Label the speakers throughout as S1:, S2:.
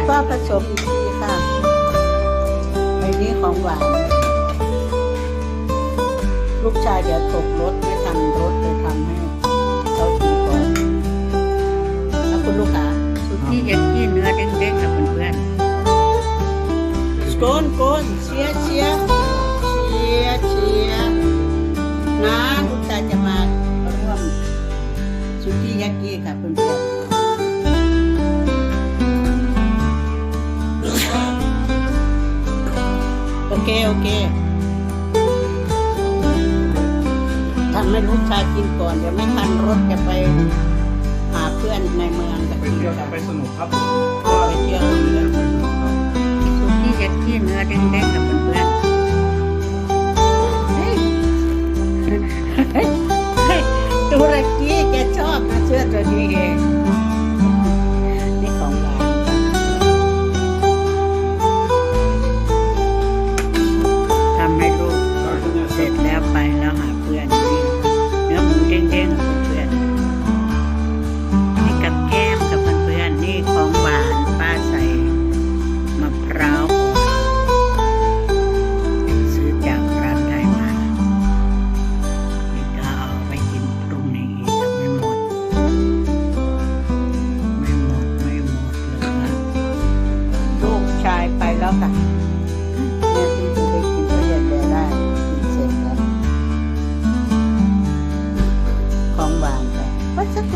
S1: เดี๋ยวพ่อผสมอีกทีค่ะไอ้นี้ของหวาน ลูกชายเดี๋ยวตกรถไม่ทันรถเลยทำให้เขาทีก่อนแล้วคุณลูกค้า
S2: สุกี้ยักกี้เนื้อเด้งๆกับเพื่อน
S1: โกนโกนเชียร์เชียร์เชียร์เชียร์นะลูกชายจะมาร่วมสุกี้ยากิค่ะเพื่อน เคโอเคทำให้ลูกชายกินก่อน เดี๋ยวไม่ทันรถจะไปหาเพื่อนในเมืองกับ
S3: ไปเที่ยวไปสนุกครับก็
S1: ไปเที่ยวเมือง
S2: ๆสุกี้ยักกี้เนื้อเด้งๆกับเพื่อน
S1: เฮ้ยเฮ้ยตุรกีแกชอบนะเสื้อตัวนี้เอง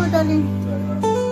S1: you, darling.